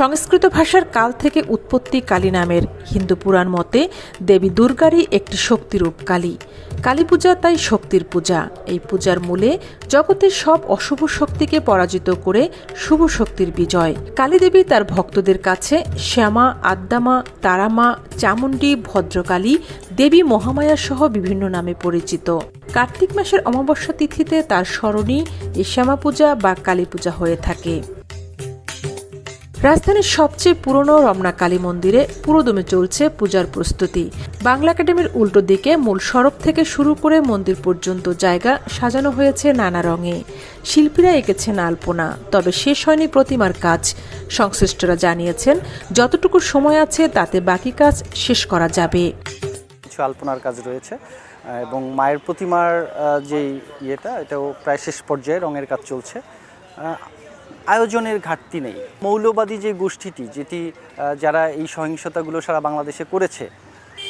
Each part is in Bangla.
সংস্কৃত ভাষার কাল থেকে উৎপত্তি কালী নামের হিন্দু পুরাণ মতে দেবী দুর্গারই একটি শক্তিরূপ কালী। কালী পূজা তাই শক্তির পূজা। এই পূজার মূলে জগতের সব অশুভ শক্তিকে পরাজিত করে শুভ শক্তির বিজয়। কালী দেবী তার ভক্তদের কাছে শ্যামা, আদ্দামা, তারামা, চামুণ্ডী, ভদ্রকালী, দেবী মহামায়া সহ বিভিন্ন নামে পরিচিত। কার্তিক মাসের অমাবস্যা তিথিতে তার স্মরণী এই শ্যামা পূজা বা কালী পূজা হয়ে থাকে। রাজধানীর সবচেয়ে পুরনো রমনা কালী মন্দিরে পুরোদমে চলছে পূজার প্রস্তুতি। বাংলা একাডেমির উল্টো দিকে মূল সড়ক থেকে শুরু করে মন্দির পর্যন্ত জায়গা সাজানো হয়েছে নানা রঙে। শিল্পীরা এঁকেছেন আলপনা, তবে শেষ হয়নি প্রতিমার কাজ। সংশ্লিষ্টরা জানিয়েছেন, যতটুকু সময় আছে তাতে বাকি কাজ শেষ করা যাবে। কিছু আলপনার কাজ রয়েছে, এবং মায়ের প্রতিমার যেই ইয়েটা, এটাও প্রায় শেষ পর্যায়ে রঙের কাজ চলছে। আয়োজনের ঘাটতি নেই। মৌলবাদী যে গোষ্ঠীটি, যেটি যারা এই সহিংসতাগুলো সারা বাংলাদেশে করেছে,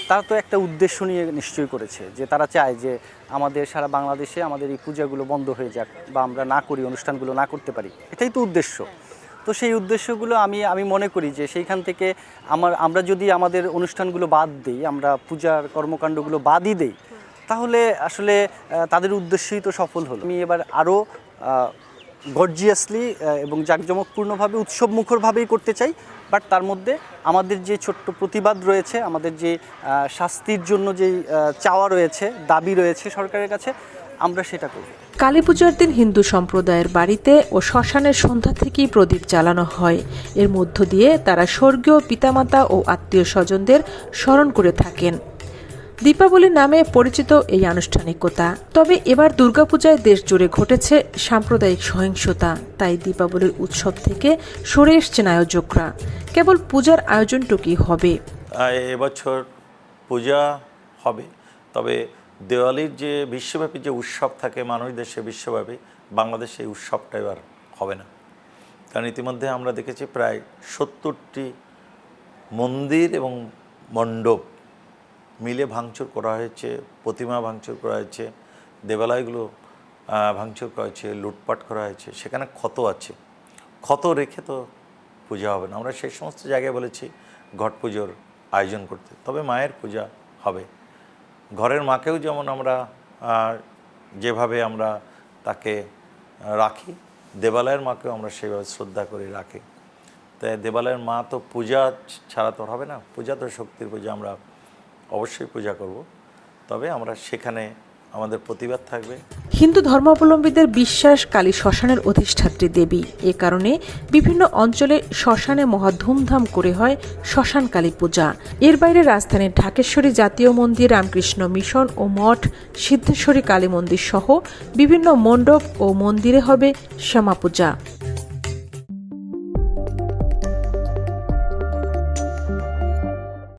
তারা তো একটা উদ্দেশ্য নিয়ে নিশ্চয়ই করেছে, যে তারা চায় যে আমাদের সারা বাংলাদেশে আমাদের এই পূজাগুলো বন্ধ হয়ে যাক বা আমরা না করি, অনুষ্ঠানগুলো না করতে পারি। এটাই তো উদ্দেশ্য। তো সেই উদ্দেশ্যগুলো আমি আমি মনে করি যে সেইখান থেকে আমার, আমরা যদি আমাদের অনুষ্ঠানগুলো বাদ দিই, আমরা পূজার কর্মকাণ্ডগুলো বাদই দিই, তাহলে আসলে তাদের উদ্দেশ্যই তো সফল হলো। আমি এবার আরও গর্জিয়াসলি এবং জাঁকজমকপূর্ণভাবে উৎসব মুখরভাবেই করতে চাই। বাট তার মধ্যে আমাদের যে ছোট্ট প্রতিবাদ রয়েছে, আমাদের যে শাস্তির জন্য যে চাওয়া রয়েছে, দাবি রয়েছে সরকারের কাছে, আমরা সেটা করব। কালী পূজার দিন হিন্দু সম্প্রদায়ের বাড়িতে ও শ্মশানের সন্ধ্যা থেকেই প্রদীপ জ্বালানো হয়। এর মধ্য দিয়ে তারা স্বর্গীয় পিতামাতা ও আত্মীয় স্বজনদের স্মরণ করে থাকেন। দীপাবলি নামে পরিচিত এই আনুষ্ঠানিকতা। তবে এবার দুর্গাপূজায় দেশ জুড়ে ঘটেছে সাম্প্রদায়িক সহিংসতা। তাই দীপাবলির উৎসব থেকে সরে এসছেন আয়োজকরা। কেবল পূজার আয়োজনটুকুই হবে। এবছর পূজা হবে। তবে দেওয়ালির যে বিশ্বব্যাপী যে উৎসব থাকে মানুষ দেশে বিশ্বব্যাপী, বাংলাদেশে এই উৎসবটা এবার হবে না। কারণ ইতিমধ্যে আমরা দেখেছি প্রায় সত্তরটি মন্দির এবং মণ্ডপ মিলে ভাঙচুর করা হয়েছে, প্রতিমা ভাঙচুর করা হয়েছে, দেবালয়গুলো ভাঙচুর করা হয়েছে, লুটপাট করা হয়েছে, সেখানে ক্ষত আছে। ক্ষত রেখে তো পূজা হবে না। আমরা সেই সমস্ত জায়গায় বলেছি ঘট পুজোর আয়োজন করতে, তবে মায়ের পূজা হবে। ঘরের মাকেও যেমন আমরা যেভাবে আমরা তাকে রাখি, দেবালয়ের মাকেও আমরা সেভাবে শ্রদ্ধা করে রাখি। তাই দেবালয়ের মা তো পূজা ছাড়া তো হবে না, পূজা তো শক্তির পূজা আমরা অবশ্যই পূজা করব। তবে আমরা সেখানে আমাদের প্রতিবাদ থাকবে। হিন্দু ধর্মাবলম্বীদের বিশ্বাস কালী শ্মশানের অধিষ্ঠাত্রী দেবী। এ কারণে বিভিন্ন অঞ্চলে শ্মশানে মহা ধুমধাম করে হয় শ্মশান কালী পূজা। এর বাইরে রাজধানীর ঢাকেশ্বরী জাতীয় মন্দির, রামকৃষ্ণ মিশন ও মঠ, সিদ্ধেশ্বরী কালী মন্দির সহ বিভিন্ন মণ্ডপ ও মন্দিরে হবে শ্যামা পূজা